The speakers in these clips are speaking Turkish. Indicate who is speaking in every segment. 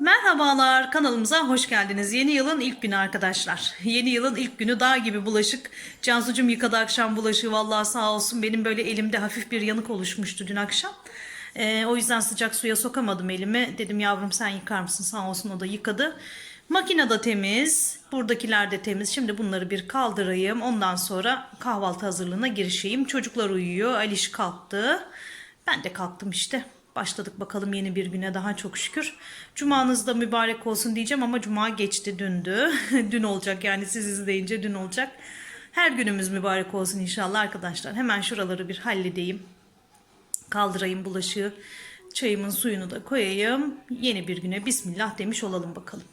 Speaker 1: Merhabalar kanalımıza hoş geldiniz. Yeni yılın ilk günü arkadaşlar. Yeni yılın ilk günü dağ gibi bulaşık. Cansucum yıkadı akşam bulaşığı vallahi sağ olsun. Benim böyle elimde hafif bir yanık oluşmuştu dün akşam. Ee, o yüzden sıcak suya sokamadım elimi. Dedim yavrum sen yıkar mısın sağ olsun o da yıkadı. Makine de temiz. Buradakiler de temiz. Şimdi bunları bir kaldırayım. Ondan sonra kahvaltı hazırlığına girişeyim. Çocuklar uyuyor. Aliş kalktı. Ben de kalktım işte. Başladık bakalım yeni bir güne daha çok şükür. Cumanız da mübarek olsun diyeceğim ama cuma geçti dündü. dün olacak yani siz izleyince dün olacak. Her günümüz mübarek olsun inşallah arkadaşlar. Hemen şuraları bir halledeyim. Kaldırayım bulaşığı. Çayımın suyunu da koyayım. Yeni bir güne bismillah demiş olalım bakalım.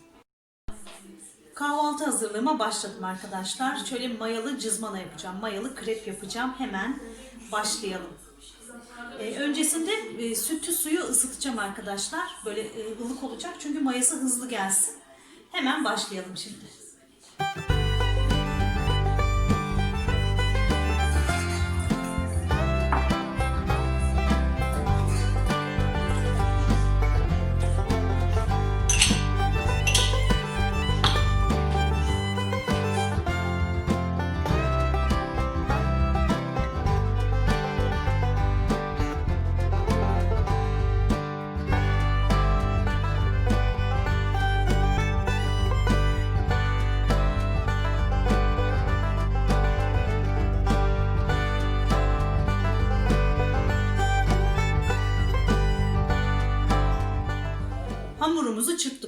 Speaker 1: Kahvaltı hazırlığıma başladım arkadaşlar. Şöyle mayalı cızmana yapacağım. Mayalı krep yapacağım. Hemen başlayalım. Ee, öncesinde e, sütü suyu ısıtacağım arkadaşlar. Böyle e, ılık olacak çünkü mayası hızlı gelsin. Hemen başlayalım şimdi.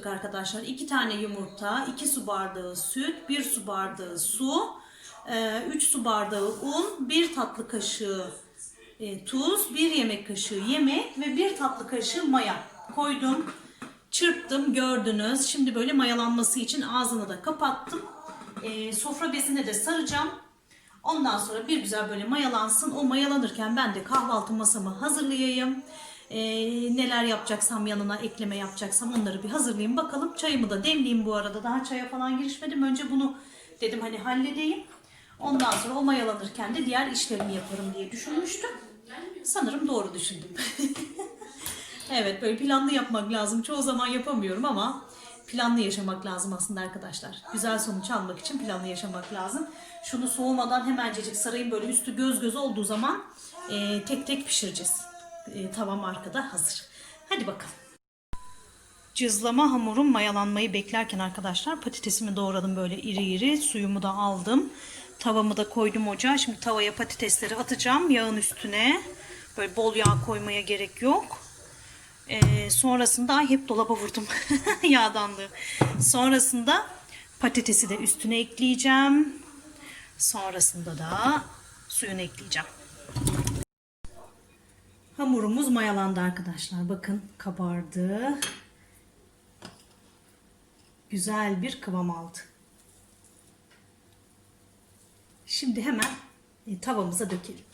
Speaker 1: Çırptık arkadaşlar. 2 tane yumurta, 2 su bardağı süt, 1 su bardağı su, 3 su bardağı un, 1 tatlı kaşığı e, tuz, 1 yemek kaşığı yemek ve 1 tatlı kaşığı maya koydum. Çırptım gördünüz. Şimdi böyle mayalanması için ağzını da kapattım. E, sofra bezine de saracağım. Ondan sonra bir güzel böyle mayalansın. O mayalanırken ben de kahvaltı masamı hazırlayayım. Ee, neler yapacaksam yanına ekleme yapacaksam onları bir hazırlayayım bakalım. Çayımı da demleyeyim bu arada. Daha çaya falan girişmedim. Önce bunu dedim hani halledeyim. Ondan sonra o mayalanırken de diğer işlerimi yaparım diye düşünmüştüm. Sanırım doğru düşündüm. evet böyle planlı yapmak lazım. Çoğu zaman yapamıyorum ama planlı yaşamak lazım aslında arkadaşlar. Güzel sonuç almak için planlı yaşamak lazım. Şunu soğumadan hemencecik sarayım böyle üstü göz göz olduğu zaman e, tek tek pişireceğiz. E, tavam arkada hazır. Hadi bakalım. Cızlama hamurum mayalanmayı beklerken arkadaşlar patatesimi doğradım böyle iri iri. Suyumu da aldım. Tavamı da koydum ocağa. Şimdi tavaya patatesleri atacağım yağın üstüne. Böyle bol yağ koymaya gerek yok. Ee, sonrasında hep dolaba vurdum yağdanlığı. Sonrasında patatesi de üstüne ekleyeceğim. Sonrasında da suyunu ekleyeceğim. Hamurumuz mayalandı arkadaşlar. Bakın kabardı. Güzel bir kıvam aldı. Şimdi hemen e, tavamıza dökelim.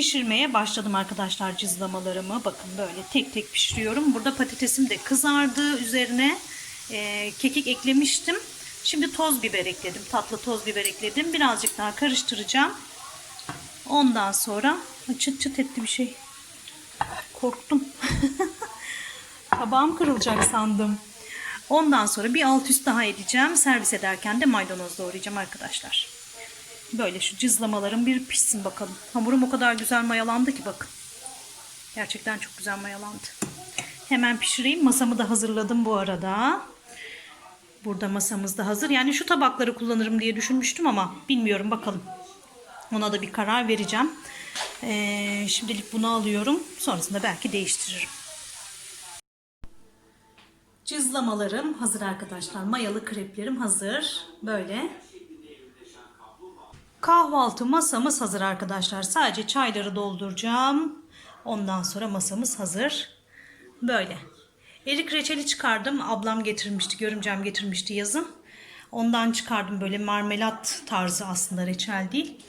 Speaker 1: Pişirmeye başladım arkadaşlar cızlamalarımı. Bakın böyle tek tek pişiriyorum. Burada patatesim de kızardı. Üzerine e, kekik eklemiştim. Şimdi toz biber ekledim. Tatlı toz biber ekledim. Birazcık daha karıştıracağım. Ondan sonra çıt çıt etti bir şey. Korktum. Tabağım kırılacak sandım. Ondan sonra bir alt üst daha edeceğim. Servis ederken de maydanoz doğrayacağım arkadaşlar. Böyle şu cızlamalarım bir pişsin bakalım. Hamurum o kadar güzel mayalandı ki bakın. Gerçekten çok güzel mayalandı. Hemen pişireyim. Masamı da hazırladım bu arada. Burada masamız da hazır. Yani şu tabakları kullanırım diye düşünmüştüm ama bilmiyorum bakalım. Ona da bir karar vereceğim. Ee, şimdilik bunu alıyorum. Sonrasında belki değiştiririm. Cızlamalarım hazır arkadaşlar. Mayalı kreplerim hazır. Böyle. Kahvaltı masamız hazır arkadaşlar. Sadece çayları dolduracağım. Ondan sonra masamız hazır. Böyle. Erik reçeli çıkardım. Ablam getirmişti, görümcem getirmişti yazın. Ondan çıkardım böyle marmelat tarzı aslında reçel değil.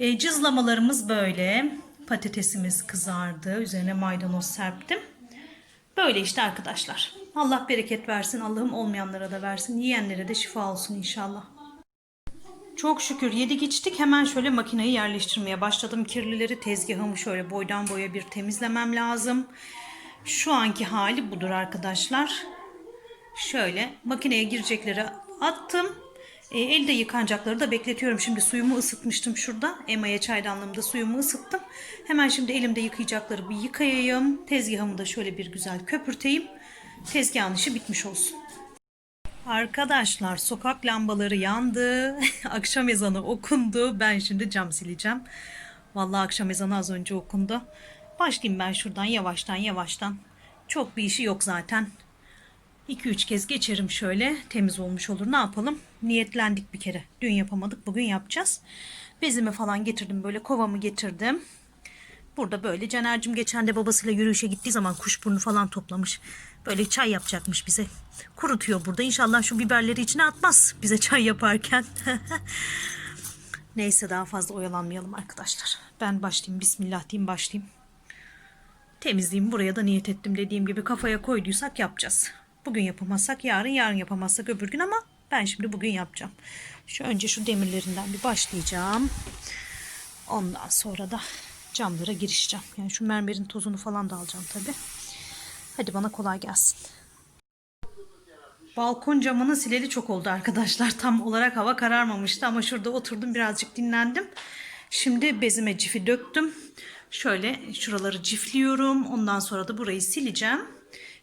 Speaker 1: E, cızlamalarımız böyle. Patatesimiz kızardı. Üzerine maydanoz serptim. Böyle işte arkadaşlar. Allah bereket versin. Allah'ım olmayanlara da versin. Yiyenlere de şifa olsun inşallah. Çok şükür yedik içtik. Hemen şöyle makineyi yerleştirmeye başladım. Kirlileri tezgahımı şöyle boydan boya bir temizlemem lazım. Şu anki hali budur arkadaşlar. Şöyle makineye girecekleri attım. E, elde yıkanacakları da bekletiyorum. Şimdi suyumu ısıtmıştım şurada. Emaye çaydanlığımda suyumu ısıttım. Hemen şimdi elimde yıkayacakları bir yıkayayım. Tezgahımı da şöyle bir güzel köpürteyim. Tezgahın işi bitmiş olsun. Arkadaşlar sokak lambaları yandı. akşam ezanı okundu. Ben şimdi cam sileceğim. Vallahi akşam ezanı az önce okundu. Başlayayım ben şuradan yavaştan yavaştan. Çok bir işi yok zaten. 2-3 kez geçerim şöyle. Temiz olmuş olur. Ne yapalım? Niyetlendik bir kere. Dün yapamadık. Bugün yapacağız. Bezimi falan getirdim. Böyle kovamı getirdim. Burada böyle Caner'cim geçen de babasıyla yürüyüşe gittiği zaman kuşburnu falan toplamış. Böyle çay yapacakmış bize. Kurutuyor burada. İnşallah şu biberleri içine atmaz bize çay yaparken. Neyse daha fazla oyalanmayalım arkadaşlar. Ben başlayayım. Bismillah diyeyim başlayayım. Temizleyeyim. Buraya da niyet ettim dediğim gibi kafaya koyduysak yapacağız. Bugün yapamazsak yarın, yarın yapamazsak öbür gün ama ben şimdi bugün yapacağım. Şu önce şu demirlerinden bir başlayacağım. Ondan sonra da camlara girişeceğim. Yani şu mermerin tozunu falan da alacağım tabi. Hadi bana kolay gelsin. Balkon camını sileli çok oldu arkadaşlar. Tam olarak hava kararmamıştı ama şurada oturdum birazcık dinlendim. Şimdi bezime cifi döktüm. Şöyle şuraları cifliyorum. Ondan sonra da burayı sileceğim.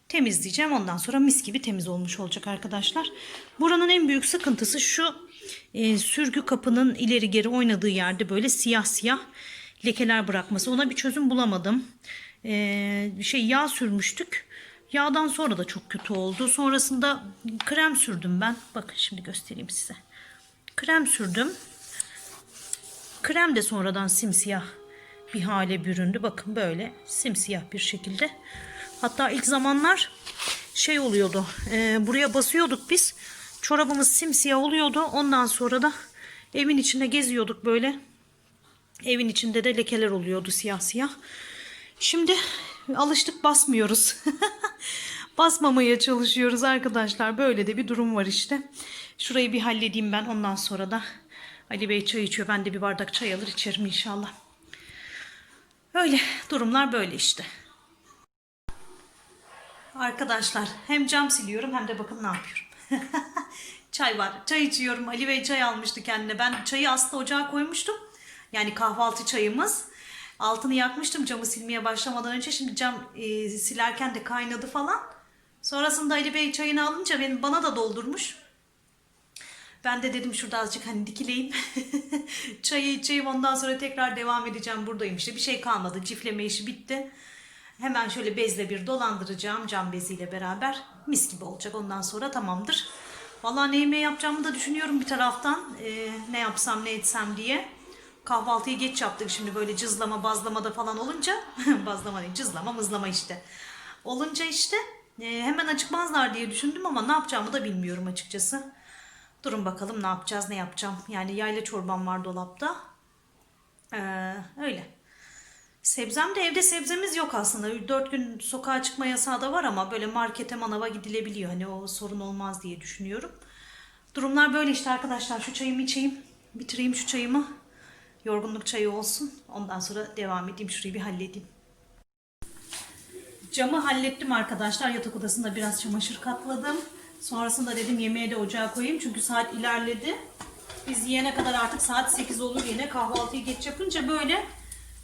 Speaker 1: Temizleyeceğim. Ondan sonra mis gibi temiz olmuş olacak arkadaşlar. Buranın en büyük sıkıntısı şu e, sürgü kapının ileri geri oynadığı yerde böyle siyah siyah lekeler bırakması. Ona bir çözüm bulamadım. E, şey yağ sürmüştük. Yağdan sonra da çok kötü oldu. Sonrasında krem sürdüm ben. Bakın şimdi göstereyim size. Krem sürdüm. Krem de sonradan simsiyah bir hale büründü. Bakın böyle simsiyah bir şekilde. Hatta ilk zamanlar şey oluyordu. e, buraya basıyorduk biz. Çorabımız simsiyah oluyordu. Ondan sonra da evin içinde geziyorduk böyle. Evin içinde de lekeler oluyordu siyah siyah. Şimdi alıştık basmıyoruz. Basmamaya çalışıyoruz arkadaşlar. Böyle de bir durum var işte. Şurayı bir halledeyim ben. Ondan sonra da Ali Bey çay içiyor. Ben de bir bardak çay alır içerim inşallah. Öyle durumlar böyle işte. Arkadaşlar hem cam siliyorum hem de bakın ne yapıyorum. çay var. Çay içiyorum. Ali Bey çay almıştı kendine. Ben çayı aslında ocağa koymuştum. Yani kahvaltı çayımız. Altını yakmıştım camı silmeye başlamadan önce. Şimdi cam e, silerken de kaynadı falan. Sonrasında Ali Bey çayını alınca benim bana da doldurmuş. Ben de dedim şurada azıcık hani dikileyim. Çayı içeyim ondan sonra tekrar devam edeceğim buradayım işte. Bir şey kalmadı. Cifleme işi bitti. Hemen şöyle bezle bir dolandıracağım cam beziyle beraber. Mis gibi olacak ondan sonra tamamdır. Vallahi ne yemeği yapacağımı da düşünüyorum bir taraftan. Ee, ne yapsam ne etsem diye. Kahvaltıyı geç yaptık şimdi böyle cızlama bazlama da falan olunca. bazlama değil cızlama mızlama işte. Olunca işte e, hemen acıkmazlar diye düşündüm ama ne yapacağımı da bilmiyorum açıkçası. Durun bakalım ne yapacağız ne yapacağım. Yani yayla çorbam var dolapta. Ee, öyle. Sebzem de evde sebzemiz yok aslında. 4 gün sokağa çıkma yasağı da var ama böyle markete manava gidilebiliyor. Hani o sorun olmaz diye düşünüyorum. Durumlar böyle işte arkadaşlar. Şu çayımı içeyim. Bitireyim şu çayımı. Yorgunluk çayı olsun. Ondan sonra devam edeyim. Şurayı bir halledeyim. Camı hallettim arkadaşlar. Yatak odasında biraz çamaşır katladım. Sonrasında dedim yemeğe de ocağa koyayım. Çünkü saat ilerledi. Biz yiyene kadar artık saat 8 olur yine. Kahvaltıyı geç yapınca böyle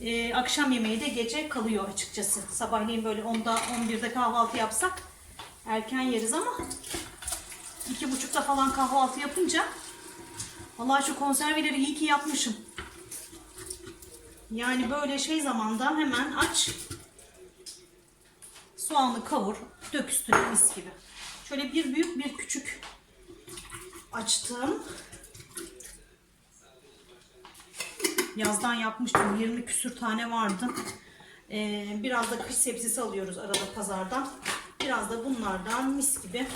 Speaker 1: e, akşam yemeği de gece kalıyor açıkçası. Sabahleyin böyle 10'da 11'de kahvaltı yapsak erken yeriz ama iki buçukta falan kahvaltı yapınca vallahi şu konserveleri iyi ki yapmışım. Yani böyle şey zamanda hemen aç soğanı kavur dök üstüne mis gibi. Şöyle bir büyük bir küçük açtım. Yazdan yapmıştım. 20 küsür tane vardı. Ee, biraz da kış sebzesi alıyoruz arada pazardan. Biraz da bunlardan mis gibi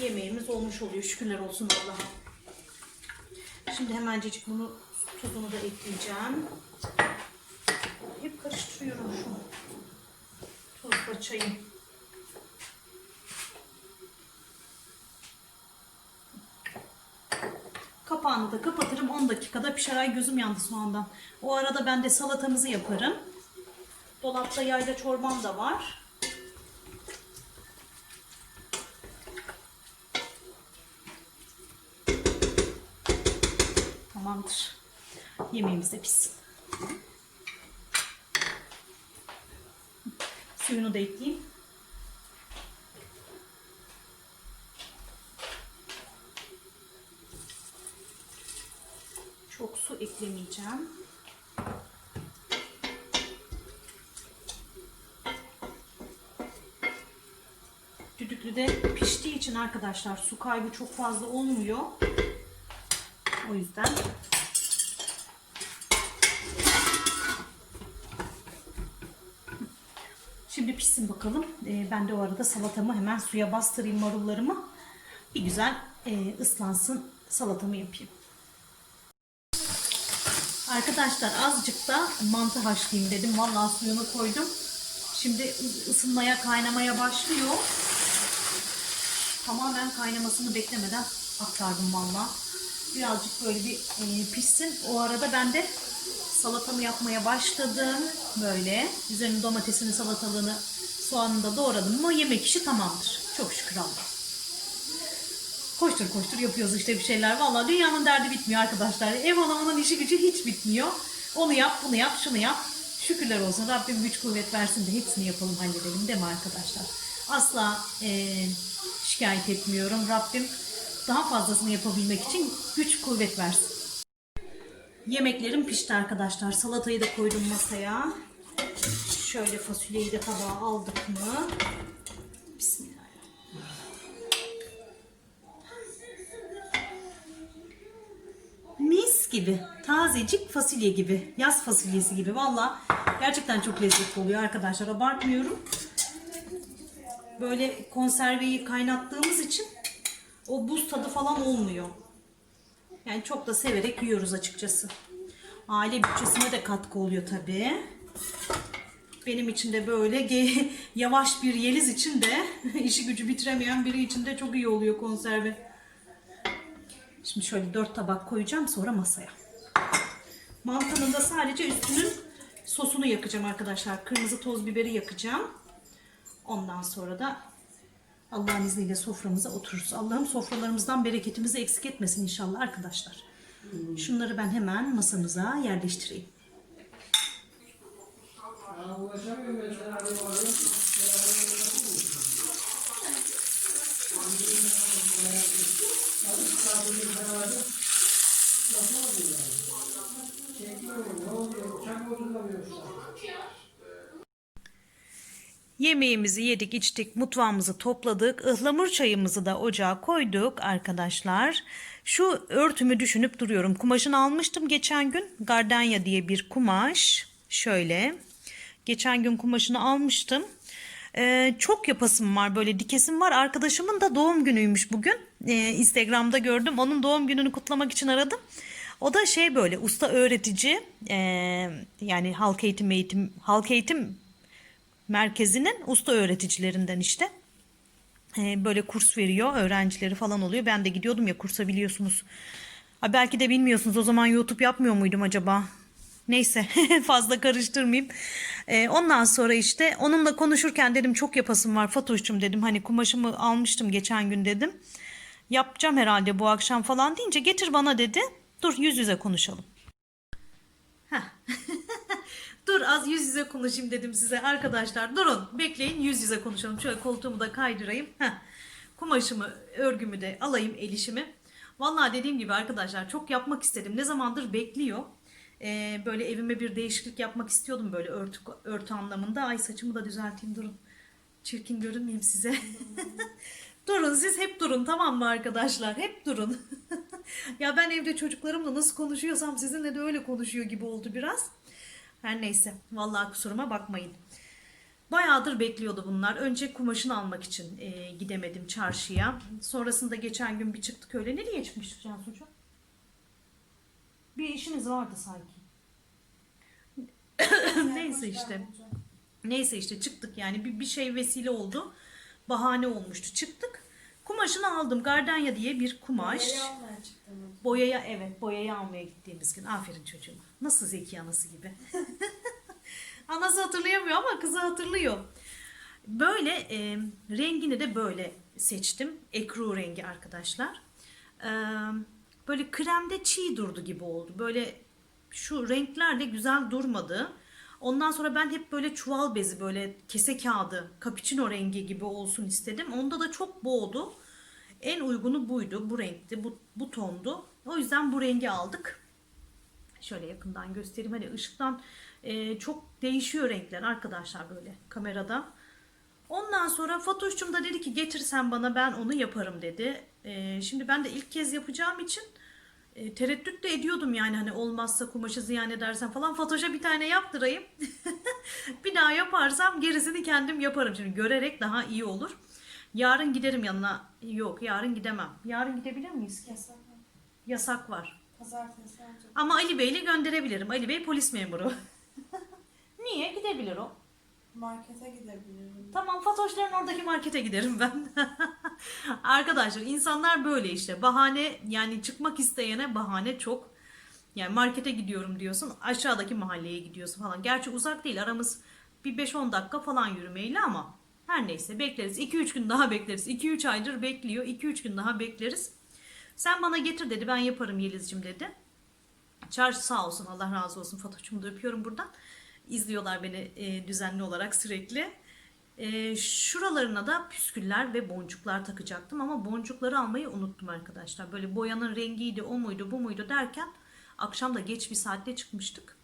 Speaker 1: yemeğimiz olmuş oluyor. Şükürler olsun Allah'a. Şimdi hemencecik bunu tuzunu da ekleyeceğim. Hep karıştırıyorum şunu. Tuzla çayı. Kapağını da kapatırım. 10 dakikada pişer. Ay gözüm yandı soğandan. O arada ben de salatamızı yaparım. Dolapta yayla çorbam da var. Tamamdır. Yemeğimiz de pişsin. Suyunu da ekleyeyim. Çok su eklemeyeceğim. Düdüklüde piştiği için arkadaşlar su kaybı çok fazla olmuyor. O yüzden Şimdi pişsin bakalım. Ee, ben de o arada salatamı hemen suya bastırayım marullarımı. Bir güzel e, ıslansın salatamı yapayım. Arkadaşlar azıcık da mantı haşlayayım dedim. Vallahi suyunu koydum. Şimdi ısınmaya, kaynamaya başlıyor. Tamamen kaynamasını beklemeden aktardım vallahi. Birazcık böyle bir e, pişsin. O arada ben de salatamı yapmaya başladım. Böyle. Üzerine domatesini, salatalığını, soğanını da doğradım mı yemek işi tamamdır. Çok şükür Allah. Koştur koştur yapıyoruz işte bir şeyler. Vallahi dünyanın derdi bitmiyor arkadaşlar. Ev hanımının işi gücü hiç bitmiyor. Onu yap, bunu yap, şunu yap. Şükürler olsun. Rabbim güç kuvvet versin de hepsini yapalım, halledelim değil mi arkadaşlar? Asla eee, şikayet etmiyorum. Rabbim daha fazlasını yapabilmek için güç kuvvet versin. Yemeklerim pişti arkadaşlar. Salatayı da koydum masaya. Şöyle fasulyeyi de tabağa aldık mı? Bismillah. Mis gibi. Tazecik fasulye gibi. Yaz fasulyesi gibi. Valla gerçekten çok lezzetli oluyor arkadaşlar. Abartmıyorum. Böyle konserveyi kaynattığımız için o buz tadı falan olmuyor. Yani çok da severek yiyoruz açıkçası. Aile bütçesine de katkı oluyor tabii. Benim için de böyle yavaş bir Yeliz için de işi gücü bitiremeyen biri için de çok iyi oluyor konserve. Şimdi şöyle dört tabak koyacağım sonra masaya. Mantının da sadece üstünün sosunu yakacağım arkadaşlar. Kırmızı toz biberi yakacağım. Ondan sonra da Allah'ın izniyle soframıza otururuz. Allah'ım sofralarımızdan bereketimizi eksik etmesin inşallah arkadaşlar. Şunları ben hemen masamıza yerleştireyim. Yemeğimizi yedik, içtik, mutfağımızı topladık. ıhlamur çayımızı da ocağa koyduk arkadaşlar. Şu örtümü düşünüp duruyorum. Kumaşını almıştım geçen gün. Gardenya diye bir kumaş. Şöyle. Geçen gün kumaşını almıştım. Ee, çok yapasım var böyle dikesim var. Arkadaşımın da doğum günüymüş bugün. Ee, Instagram'da gördüm. Onun doğum gününü kutlamak için aradım. O da şey böyle usta öğretici ee, yani halk eğitim eğitim halk eğitim merkezinin usta öğreticilerinden işte. Ee, böyle kurs veriyor öğrencileri falan oluyor. Ben de gidiyordum ya kursa biliyorsunuz. Ha, belki de bilmiyorsunuz o zaman YouTube yapmıyor muydum acaba? Neyse fazla karıştırmayayım. Ee, ondan sonra işte onunla konuşurken dedim çok yapasım var Fatoş'cum dedim. Hani kumaşımı almıştım geçen gün dedim. Yapacağım herhalde bu akşam falan deyince getir bana dedi. Dur yüz yüze konuşalım. Heh. Dur az yüz yüze konuşayım dedim size arkadaşlar. Durun bekleyin yüz yüze konuşalım. Şöyle koltuğumu da kaydırayım. Heh. Kumaşımı, örgümü de alayım el işimi. Vallahi dediğim gibi arkadaşlar çok yapmak istedim. Ne zamandır bekliyor. Ee, böyle evime bir değişiklik yapmak istiyordum böyle örtü, örtü anlamında. Ay saçımı da düzelteyim durun. Çirkin görünmeyeyim size. durun siz hep durun tamam mı arkadaşlar? Hep durun. ya ben evde çocuklarımla nasıl konuşuyorsam sizinle de öyle konuşuyor gibi oldu biraz. Her neyse. Vallahi kusuruma bakmayın. Bayağıdır bekliyordu bunlar. Önce kumaşını almak için e, gidemedim çarşıya. Sonrasında geçen gün bir çıktık öyle. Nereye çıkmıştık Cansucuğum? Bir işimiz vardı sanki. Neyse işte. Neyse işte çıktık yani bir, bir şey vesile oldu. Bahane olmuştu. Çıktık. Kumaşını aldım. Gardanya diye bir kumaş. Boyaya evet boyayı almaya gittiğimiz gün. Aferin çocuğuma. Nasıl zeki anası gibi. Anası hatırlayamıyor ama kızı hatırlıyor. Böyle e, rengini de böyle seçtim. Ekru rengi arkadaşlar. E, böyle kremde çiğ durdu gibi oldu. Böyle şu renklerle güzel durmadı. Ondan sonra ben hep böyle çuval bezi böyle kese kağıdı cappuccino rengi gibi olsun istedim. Onda da çok boğdu. En uygunu buydu. Bu renkti. Bu, bu tondu. O yüzden bu rengi aldık. Şöyle yakından göstereyim. Hani ışıktan e, çok değişiyor renkler arkadaşlar böyle kamerada. Ondan sonra Fatoş'cum da dedi ki getirsen bana ben onu yaparım dedi. E, şimdi ben de ilk kez yapacağım için e, tereddüt de ediyordum yani hani olmazsa kumaşı ziyan edersen falan Fatoş'a bir tane yaptırayım. bir daha yaparsam gerisini kendim yaparım. Şimdi görerek daha iyi olur. Yarın giderim yanına. Yok yarın gidemem. Yarın gidebilir miyiz ki?
Speaker 2: Yasak
Speaker 1: var.
Speaker 2: Pazartesi ancak.
Speaker 1: Ama Ali Bey'le gönderebilirim. Ali Bey polis memuru. Niye? Gidebilir o.
Speaker 2: Markete gidebilirim.
Speaker 1: Tamam Fatoşların oradaki markete giderim ben. Arkadaşlar insanlar böyle işte. Bahane yani çıkmak isteyene bahane çok. Yani markete gidiyorum diyorsun. Aşağıdaki mahalleye gidiyorsun falan. Gerçi uzak değil. Aramız bir 5-10 dakika falan yürümeyle ama her neyse bekleriz. 2-3 gün daha bekleriz. 2-3 aydır bekliyor. 2-3 gün daha bekleriz. Sen bana getir dedi. Ben yaparım Yeliz'cim dedi. Çarşı sağ olsun Allah razı olsun Fatoş'umu da öpüyorum buradan. İzliyorlar beni e, düzenli olarak sürekli. E, şuralarına da püsküller ve boncuklar takacaktım ama boncukları almayı unuttum arkadaşlar. Böyle boyanın rengiydi o muydu bu muydu derken akşam da geç bir saatte çıkmıştık.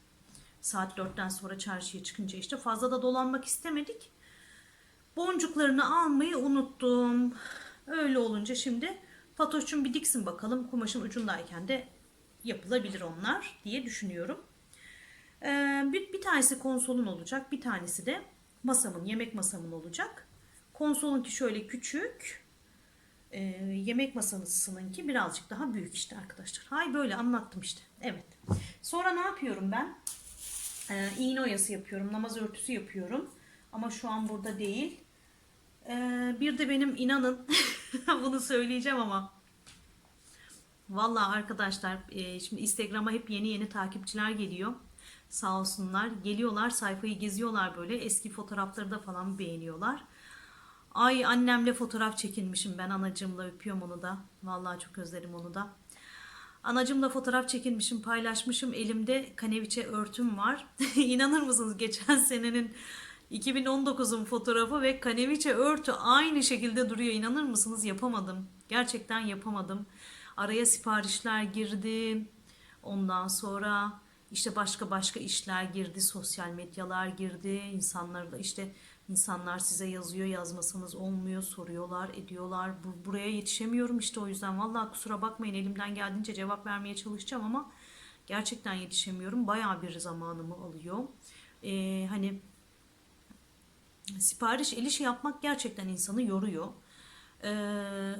Speaker 1: Saat 4'ten sonra çarşıya çıkınca işte fazla da dolanmak istemedik. Boncuklarını almayı unuttum. Öyle olunca şimdi Fatoş'cum bir diksin bakalım kumaşın ucundayken de yapılabilir onlar diye düşünüyorum. Ee, bir, bir tanesi konsolun olacak. Bir tanesi de masamın, yemek masamın olacak. Konsolunki şöyle küçük. Ee, yemek masamızınınki birazcık daha büyük işte arkadaşlar. Hay böyle anlattım işte. Evet. Sonra ne yapıyorum ben? Ee, iğne oyası yapıyorum. Namaz örtüsü yapıyorum. Ama şu an burada değil. Ee, bir de benim inanın bunu söyleyeceğim ama Vallahi arkadaşlar e, şimdi Instagram'a hep yeni yeni takipçiler geliyor. Sağ olsunlar. Geliyorlar sayfayı geziyorlar böyle. Eski fotoğrafları da falan beğeniyorlar. Ay annemle fotoğraf çekinmişim ben anacığımla öpüyorum onu da. Vallahi çok özlerim onu da. Anacımla fotoğraf çekinmişim, paylaşmışım. Elimde kaneviçe örtüm var. İnanır mısınız geçen senenin 2019'un fotoğrafı ve kaneviçe örtü aynı şekilde duruyor. İnanır mısınız? Yapamadım. Gerçekten yapamadım. Araya siparişler girdi. Ondan sonra işte başka başka işler girdi, sosyal medyalar girdi. İnsanlar da işte insanlar size yazıyor, yazmasanız olmuyor, soruyorlar, ediyorlar. Bu, buraya yetişemiyorum işte o yüzden. Vallahi kusura bakmayın elimden geldiğince cevap vermeye çalışacağım ama gerçekten yetişemiyorum. Bayağı bir zamanımı alıyor. Ee, hani sipariş el işi yapmak gerçekten insanı yoruyor. Ee,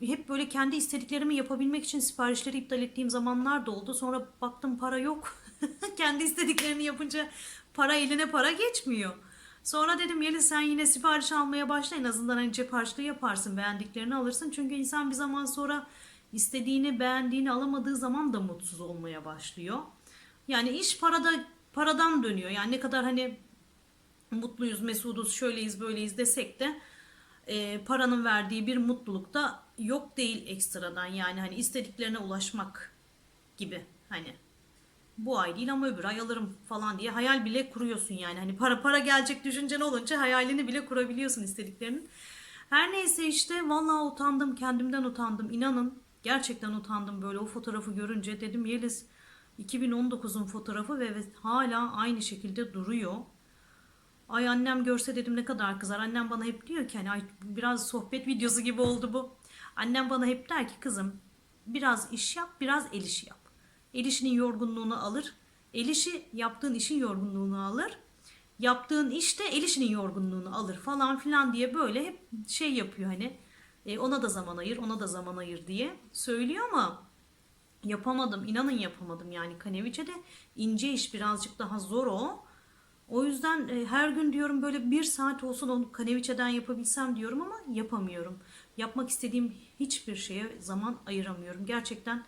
Speaker 1: hep böyle kendi istediklerimi yapabilmek için siparişleri iptal ettiğim zamanlar da oldu. Sonra baktım para yok. kendi istediklerini yapınca para eline para geçmiyor. Sonra dedim Yeliz sen yine sipariş almaya başla en azından hani cep harçlığı yaparsın beğendiklerini alırsın. Çünkü insan bir zaman sonra istediğini beğendiğini alamadığı zaman da mutsuz olmaya başlıyor. Yani iş parada paradan dönüyor. Yani ne kadar hani mutluyuz, mesuduz, şöyleyiz, böyleyiz desek de e, paranın verdiği bir mutluluk da yok değil ekstradan. Yani hani istediklerine ulaşmak gibi hani bu ay değil ama öbür ay alırım falan diye hayal bile kuruyorsun yani. Hani para para gelecek düşüncen olunca hayalini bile kurabiliyorsun istediklerinin. Her neyse işte vallahi utandım kendimden utandım inanın gerçekten utandım böyle o fotoğrafı görünce dedim Yeliz 2019'un fotoğrafı ve ve hala aynı şekilde duruyor. Ay annem görse dedim ne kadar kızar. Annem bana hep diyor ki hani ay biraz sohbet videosu gibi oldu bu. Annem bana hep der ki kızım biraz iş yap biraz el işi yap. El işinin yorgunluğunu alır. El işi yaptığın işin yorgunluğunu alır. Yaptığın iş de el işinin yorgunluğunu alır falan filan diye böyle hep şey yapıyor hani. E, ona da zaman ayır, ona da zaman ayır diye söylüyor ama yapamadım. İnanın yapamadım yani kaneviçe de ince iş birazcık daha zor o. O yüzden e, her gün diyorum böyle bir saat olsun onu kaneviçeden yapabilsem diyorum ama yapamıyorum. Yapmak istediğim hiçbir şeye zaman ayıramıyorum. Gerçekten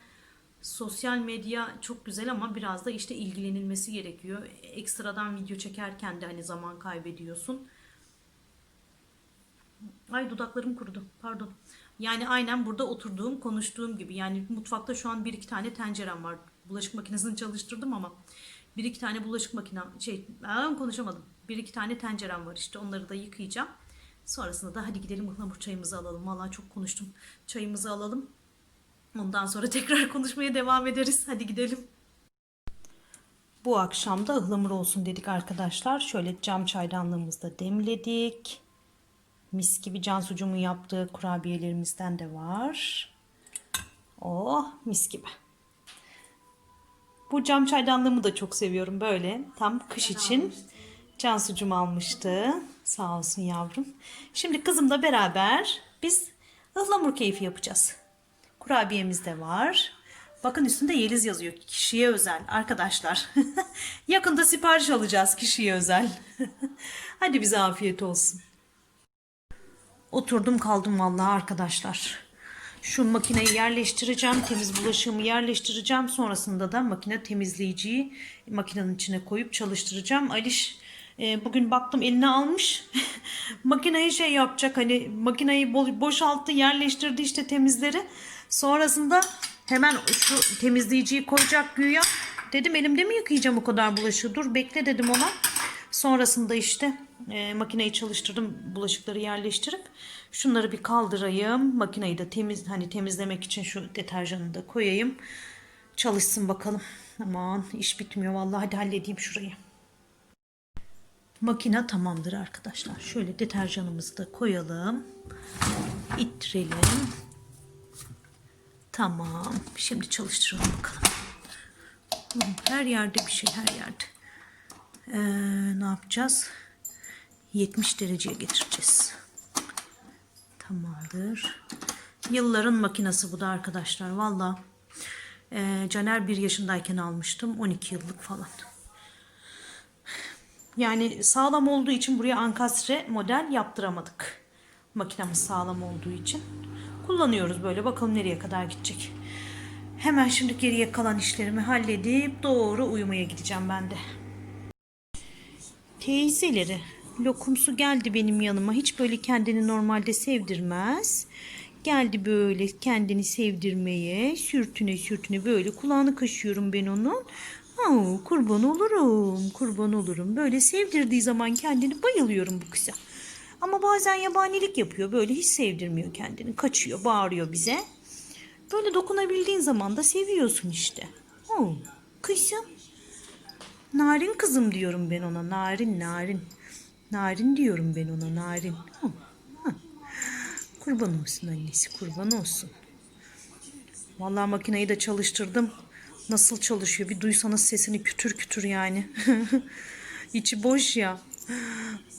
Speaker 1: sosyal medya çok güzel ama biraz da işte ilgilenilmesi gerekiyor. Ekstradan video çekerken de hani zaman kaybediyorsun. Ay dudaklarım kurudu. Pardon. Yani aynen burada oturduğum, konuştuğum gibi. Yani mutfakta şu an bir iki tane tencerem var. Bulaşık makinesini çalıştırdım ama bir iki tane bulaşık makinem şey ben konuşamadım. Bir iki tane tencerem var işte onları da yıkayacağım. Sonrasında da hadi gidelim ıhlamur çayımızı alalım. Vallahi çok konuştum. Çayımızı alalım. Ondan sonra tekrar konuşmaya devam ederiz. Hadi gidelim. Bu akşam da ıhlamur olsun dedik arkadaşlar. Şöyle cam çaydanlığımızda demledik. Mis gibi Cansucuğumun yaptığı kurabiyelerimizden de var. Oh mis gibi. Bu cam çaydanlığımı da çok seviyorum böyle. Tam kış için Cansucuğum almıştı. Sağ olsun yavrum. Şimdi kızımla beraber biz ıhlamur keyfi yapacağız. Kurabiyemiz de var. Bakın üstünde Yeliz yazıyor. Kişiye özel arkadaşlar. Yakında sipariş alacağız kişiye özel. Hadi bize afiyet olsun. Oturdum kaldım vallahi arkadaşlar. Şu makineyi yerleştireceğim. Temiz bulaşığımı yerleştireceğim. Sonrasında da makine temizleyiciyi makinenin içine koyup çalıştıracağım. Aliş e, bugün baktım eline almış. Makineyi şey yapacak hani makineyi bo- boşalttı yerleştirdi işte temizleri. Sonrasında hemen şu temizleyiciyi koyacak güya. Dedim elimde mi yıkayacağım o kadar bulaşığı? Dur bekle dedim ona. Sonrasında işte e, makineyi çalıştırdım bulaşıkları yerleştirip şunları bir kaldırayım. Makineyi de temiz hani temizlemek için şu deterjanı da koyayım. Çalışsın bakalım. Aman iş bitmiyor vallahi hadi halledeyim şurayı. Makine tamamdır arkadaşlar. Şöyle deterjanımızı da koyalım. İttirelim. Tamam. Şimdi çalıştıralım bakalım. Her yerde bir şey her yerde. Ee, ne yapacağız? 70 dereceye getireceğiz. Tamamdır. Yılların makinesi bu da arkadaşlar. Valla ee, Caner bir yaşındayken almıştım. 12 yıllık falan. Yani sağlam olduğu için buraya ankastre model yaptıramadık. Makinemiz sağlam olduğu için. Kullanıyoruz böyle. Bakalım nereye kadar gidecek. Hemen şimdi geriye kalan işlerimi halledip doğru uyumaya gideceğim ben de. Teyzeleri. Lokumsu geldi benim yanıma. Hiç böyle kendini normalde sevdirmez. Geldi böyle kendini sevdirmeye. Sürtüne sürtüne böyle kulağını kaşıyorum ben onun. Aa, kurban olurum, kurban olurum. Böyle sevdirdiği zaman kendini bayılıyorum bu kıza. Ama bazen yabanilik yapıyor. Böyle hiç sevdirmiyor kendini. Kaçıyor, bağırıyor bize. Böyle dokunabildiğin zaman da seviyorsun işte. Oo, kızım. Narin kızım diyorum ben ona. Narin, narin. Narin diyorum ben ona, narin. Kurban olsun annesi, kurban olsun. Vallahi makineyi de çalıştırdım. Nasıl çalışıyor bir duysanız sesini kütür kütür yani. İçi boş ya.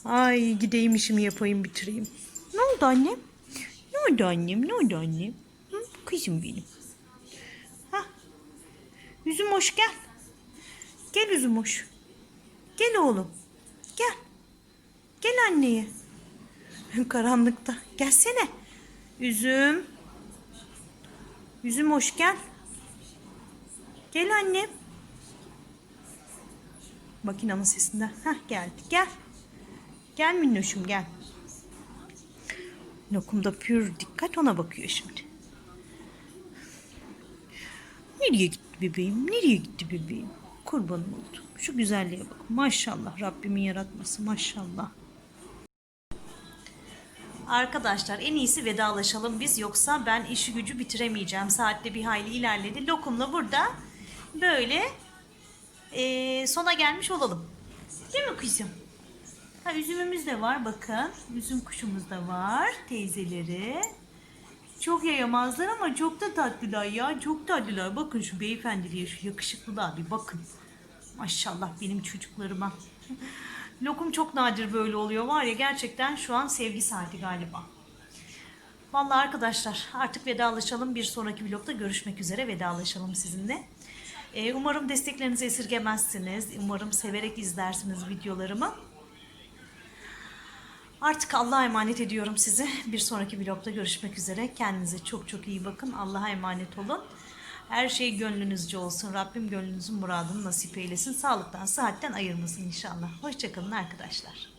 Speaker 1: Ay gideyim işimi yapayım bitireyim. Ne oldu annem? Ne oldu annem? Ne oldu annem? Hı? Kızım benim. Hah. Üzüm hoş gel. Gel üzüm hoş. Gel oğlum. Gel. Gel anneye. Karanlıkta. Gelsene. Üzüm. Üzüm hoş gel. Gel annem. Makinanın sesinden. Hah geldi. Gel. Gel minnoşum gel. Lokumda pür dikkat ona bakıyor şimdi. Nereye gitti bebeğim? Nereye gitti bebeğim? Kurbanım oldu. Şu güzelliğe bak. Maşallah Rabbimin yaratması maşallah. Arkadaşlar en iyisi vedalaşalım biz yoksa ben işi gücü bitiremeyeceğim. Saatte bir hayli ilerledi. Lokumla burada böyle eee, sona gelmiş olalım. Değil mi kızım? Ha, üzümümüz de var bakın. Üzüm kuşumuz da var teyzeleri. Çok yayamazlar ama çok da tatlılar ya. Çok tatlılar. Bakın şu beyefendiliğe, şu yakışıklılığa bir bakın. Maşallah benim çocuklarıma. Lokum çok nadir böyle oluyor var ya gerçekten şu an sevgi saati galiba. Vallahi arkadaşlar artık vedalaşalım. Bir sonraki vlogda görüşmek üzere vedalaşalım sizinle. Ee, umarım desteklerinizi esirgemezsiniz. Umarım severek izlersiniz videolarımı. Artık Allah'a emanet ediyorum sizi. Bir sonraki vlogda görüşmek üzere. Kendinize çok çok iyi bakın. Allah'a emanet olun. Her şey gönlünüzce olsun. Rabbim gönlünüzün muradını nasip eylesin. Sağlıktan, sıhhatten ayırmasın inşallah. Hoşçakalın arkadaşlar.